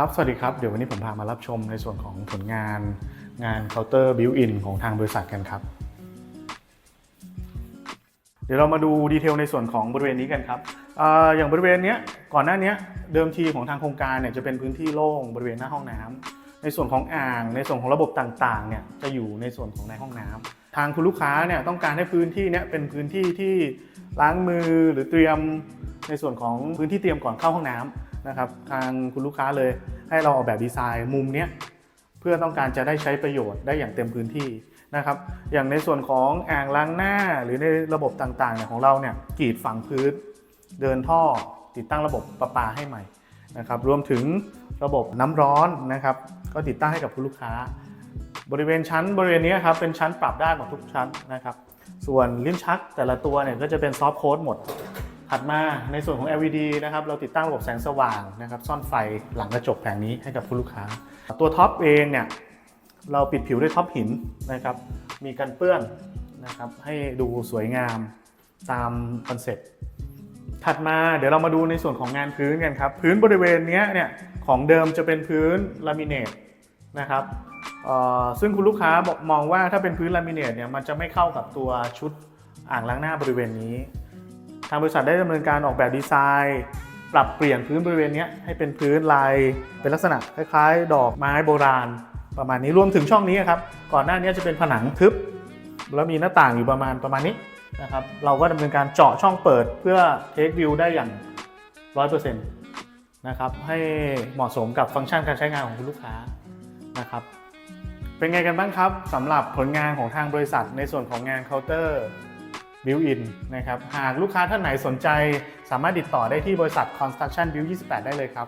ครับ สวัสดีครับ เดี๋ยววันนี้ผมพามารับชมในส่วนของผลงานงานเคาน์เตอร์บิวอินของทางบริษัทกันครับ เดี๋ยวเรามาดูดีเทลในส่วนของบริเวณนี้กันครับออย่างบริเวณนี้ก่อนหน้านี้เดิมทีของทางโครงการเนี่ยจะเป็นพื้นที่โล่งบริเวณหน้าห้องน้ำในส่วนของอ่าง ในส่วนของระบบต่างๆเนี่ยจะอยู่ในส่วนของในห้องน้ำทางคุณลูกค้าเนี่ยต้องการให้พื้นที่เนี้ยเป็นพื้นที่ที่ล้างมือหรือเตรียมในส่วนของพื้นที่เตรียมก่อนเข้าห้องน้ำ นะครับทางคุณลูกค้าเลยให้เราออกแบบดีไซน์มุมเนี้ยเพื่อต้องการจะได้ใช้ประโยชน์ได้อย่างเต็มพื้นที่นะครับอย่างในส่วนของอ่างล้างหน้าหรือในระบบต่างๆเนี่ยของเราเนี่ยกรีดฝังพื้น เดินท่อติดตั้งระบบประปาให้ใหม่นะครับรวมถึงระบบน้ำร้อนนะครับก็ติดตั้งให้กับคุณลูกค้า บริเวณชั้นบริเวณนี้ครับเป็นชั้นปรับได้หมดทุกชั้นนะครับส่วนลิ้นชักแต่ละตัวเนี่ยก็จะเป็นซอฟต์โค้ดหมด ถัดมาในส่วนของ LED นะครับเราติดตั้งระบบแสงสว่างนะครับซ่อนไฟหลังกระจกแผงนี้ให้กับคุณลูกค้า ตัวท็อปเองเนี่ยเราปิดผิวด้วยท็อปหินนะครับมีกันเปื้อนนะครับให้ดูสวยงามตามคอนเซ็ปต์ถัดมาเดี๋ยวเรามาดูในส่วนของงานพื้นกันครับ พื้นบริเวณนี้เนี่ยของเดิมจะเป็นพื้นลามิเนตนะครับซึ่งคุณลูกค้าบอกมองว่าถ้าเป็นพื้นลามิเนตเนี่ยมันจะไม่เข้ากับตัวชุดอ่างล้างหน้าบริเวณนี้ ทางบริษัทได้ดำเนินการออกแบบดีไซน์ ปรับเปลี่ยนพื้นบริเวณนี้ให้เป็นพื้นลายเป็นลักษณะคล้าย ๆ ดอกไม้โบราณ ประมาณนี้รวมถึงช่องนี้ครับก่อนหน้านี้จะเป็นผนังทึบ แล้วมีหน้าต่างอยู่ประมาณประมาณนี้นะครับเราก็ดำเนินการเจาะช่องเปิดเพื่อเทควิวได้อย่าง 100%นะครับให้เหมาะสมกับฟังก์ชันการใช้งานของคุณลูกค้านะครับเป็นไงกันบ้างครับสำหรับผลงานของทางบริษัทในส่วนของงานเคาน์เตอร์ บิวอินนะครับหากลูกค้าท่านไหนสนใจสามารถติดต่อได้ที่บริษัท Construction Build 28 ได้เลยครับ